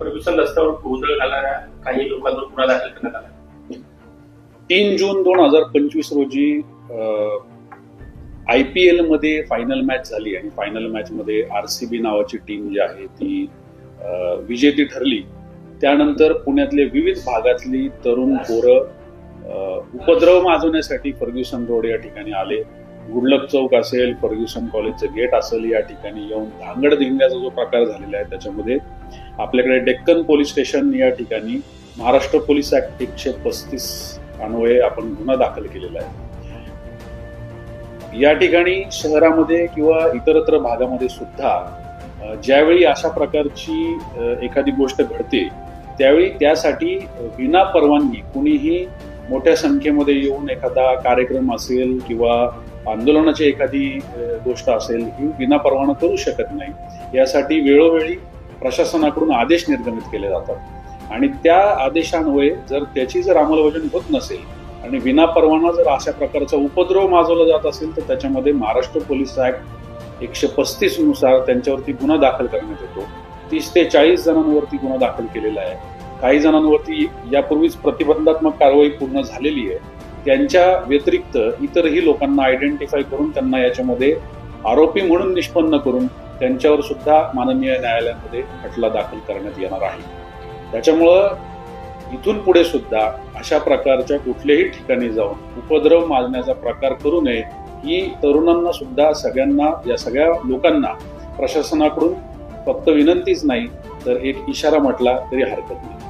प्रदूषण रस्त्यावर गोंधळ घालणाऱ्या काही लोकांवर गुन्हा दाखल करण्यात आला. तीन जून दोन हजार पंचवीस रोजी आय पी एलमध्ये फायनल मॅच झाली आणि फायनल मॅचमध्ये आर सी बी नावाची टीम जी आहे ती विजेती ठरली. त्यानंतर पुण्यातले विविध भागातली तरुण पोरं उपद्रव माजवण्यासाठी फर्ग्युसन रोड या ठिकाणी आले. गुडलक चौक असेल फर्ग्युसन कॉलेजचं गेट असेल या ठिकाणी येऊन धांगड धिंगाचा जो प्रकार झालेला आहे त्याच्यामध्ये आपल्याकडे डेक्कन पोलीस स्टेशन या ठिकाणी महाराष्ट्र पोलीस ऍक्ट एकशे पस्तीस अन्वये आपण गुन्हा दाखल केलेला आहे. या ठिकाणी शहरामध्ये किंवा इतरत्र भागामध्ये सुद्धा ज्यावेळी अशा प्रकारची एखादी गोष्ट घडते त्यावेळी त्यासाठी विना परवानगी कुणीही मोठ्या संख्येमध्ये येऊन एखादा कार्यक्रम असेल किंवा आंदोलनाची एखादी गोष्ट असेल ही विना परवाना करू शकत नाही. यासाठी वेळोवेळी प्रशासनाकडून आदेश निर्गमित केले जातात. आणि त्या आदेशान्वये जर त्याची जर अंमलबजावणी होत नसेल आणि विना परवाना जर अशा प्रकारचा उपद्रव माजवला जात असेल तर त्याच्यामध्ये महाराष्ट्र पोलीस ऍक्ट एकशे पस्तीसनुसार त्यांच्यावरती गुन्हा दाखल करण्यात येतो. तीस ते चाळीस जणांवरती गुन्हा दाखल केलेला आहे. काही जणांवरती यापूर्वीच प्रतिबंधात्मक कारवाई पूर्ण झालेली आहे. त्यांच्या व्यतिरिक्त इतरही लोकांना आयडेंटिफाय करून त्यांना याच्यामध्ये आरोपी म्हणून निष्पन्न करून त्यांच्यावर सुद्धा माननीय न्यायालयामध्ये खटला दाखल करण्यात येणार आहे. त्याच्यामुळं इथून पुढे सुद्धा अशा प्रकारच्या कुठल्याही ठिकाणी जाऊन उपद्रव माजण्याचा प्रकार करू नये ही तरुणांना सुद्धा सगळ्यांना या सगळ्या लोकांना प्रशासनाकडून फक्त विनंतीच नाही तर एक इशारा म्हटला तरी हरकत नाही.